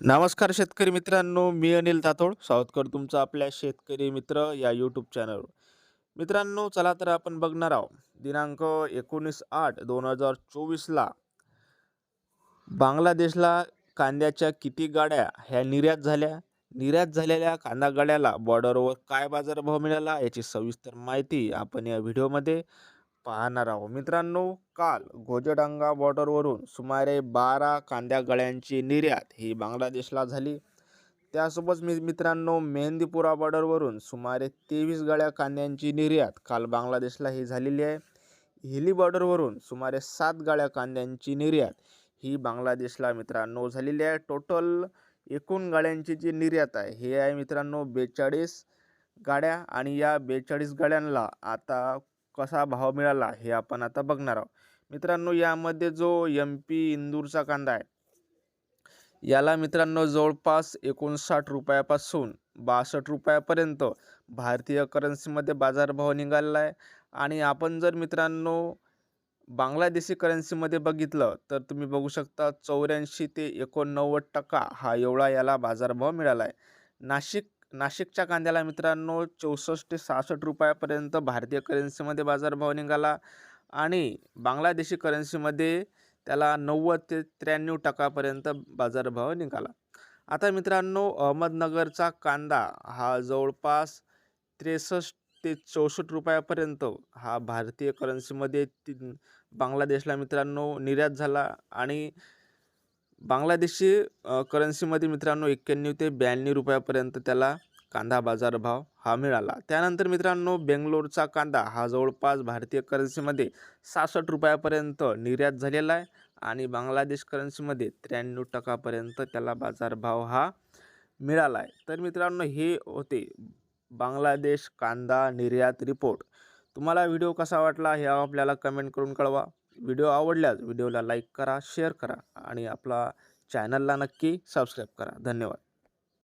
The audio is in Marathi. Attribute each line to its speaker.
Speaker 1: नमस्कार शेतकरी मित्रांनो मी अनिल तातोड सावतकर तुमचा आपल्या शेतकरी मित्र या यूट्यूब चॅनलवर मित्रांनो चला तर आपण बघणार आहोत. दिनांक एकोणीस आठ दोन हजार चोवीसला बांगलादेशला कांद्याच्या किती गाड्या ह्या निर्यात झाल्या? निर्यात झालेल्या कांदा गाड्याला बॉर्डरवर काय बाजारभाव मिळाला? याची सविस्तर माहिती आपण या व्हिडिओमध्ये पाहणार आहोत. मित्रांनो काल गोजडांगा बॉर्डरवरून सुमारे बारा कांद्या गळ्यांची निर्यात ही बांगलादेशला झाली. त्यासोबत मी मित्रांनो मेहंदीपुरा बॉर्डरवरून सुमारे तेवीस गळ्या कांद्यांची निर्यात काल बांगलादेशला ही झालेली आहे. हिली बॉर्डरवरून सुमारे सात गाड्या कांद्यांची निर्यात ही बांगलादेशला मित्रांनो झालेली आहे. टोटल एकूण गाड्यांची जी निर्यात आहे हे आहे मित्रांनो बेचाळीस गाड्या आणि या बेचाळीस गाड्यांना आता कसा भाव मिळाला हे आपण आता बघणार आहोत. मित्रांनो यामध्ये जो एम पी इंदूरचा कांदा आहे याला मित्रांनो जवळपास एकोणसाठ रुपयापासून बासष्ट रुपयापर्यंत भारतीय करन्सीमध्ये बाजारभाव निघालेला आहे. आणि आपण जर मित्रांनो बांगलादेशी करन्सीमध्ये बघितलं तर तुम्ही बघू शकता चौऱ्याऐंशी ते एकोणनव्वद टक्का हा एवढा याला बाजारभाव मिळाला आहे. नाशिक नाशिकच्या कांद्याला मित्रांनो चौसष्ट ते सहासष्ट रुपयापर्यंत भारतीय करन्सीमध्ये बाजारभाव निघाला आणि बांगलादेशी करन्सीमध्ये त्याला नव्वद ते त्र्याण्णव टक्कापर्यंत बाजारभाव निघाला. आता मित्रांनो अहमदनगरचा कांदा हा जवळपास त्रेसष्ट ते चौसष्ट रुपयापर्यंत हा भारतीय करन्सीमध्ये ती बांगलादेशला मित्रांनो निर्यात झाला आणि बांगलादेशी करन्सीमध्ये मित्रांनो एक्क्याण्णव ते ब्याण्णव रुपयापर्यंत त्याला कांदा बाजारभाव हा मिळाला. त्यानंतर मित्रांनो बेंगलोरचा कांदा हा जवळपास भारतीय करन्सीमध्ये सहासष्ट रुपयापर्यंत निर्यात झालेला आहे आणि बांगलादेश करन्सीमध्ये त्र्याण्णव टक्कापर्यंत त्याला बाजारभाव हा मिळाला आहे. तर मित्रांनो हे होते बांगलादेश कांदा निर्यात रिपोर्ट तुम्हाला व्हिडिओ कसा वाटला हे आपल्याला कमेंट करून कळवा. व्हिडिओ आवडल्यास व्हिडिओला लाईक करा शेअर करा आणि आपला चॅनलला नक्की सबस्क्राईब करा. धन्यवाद.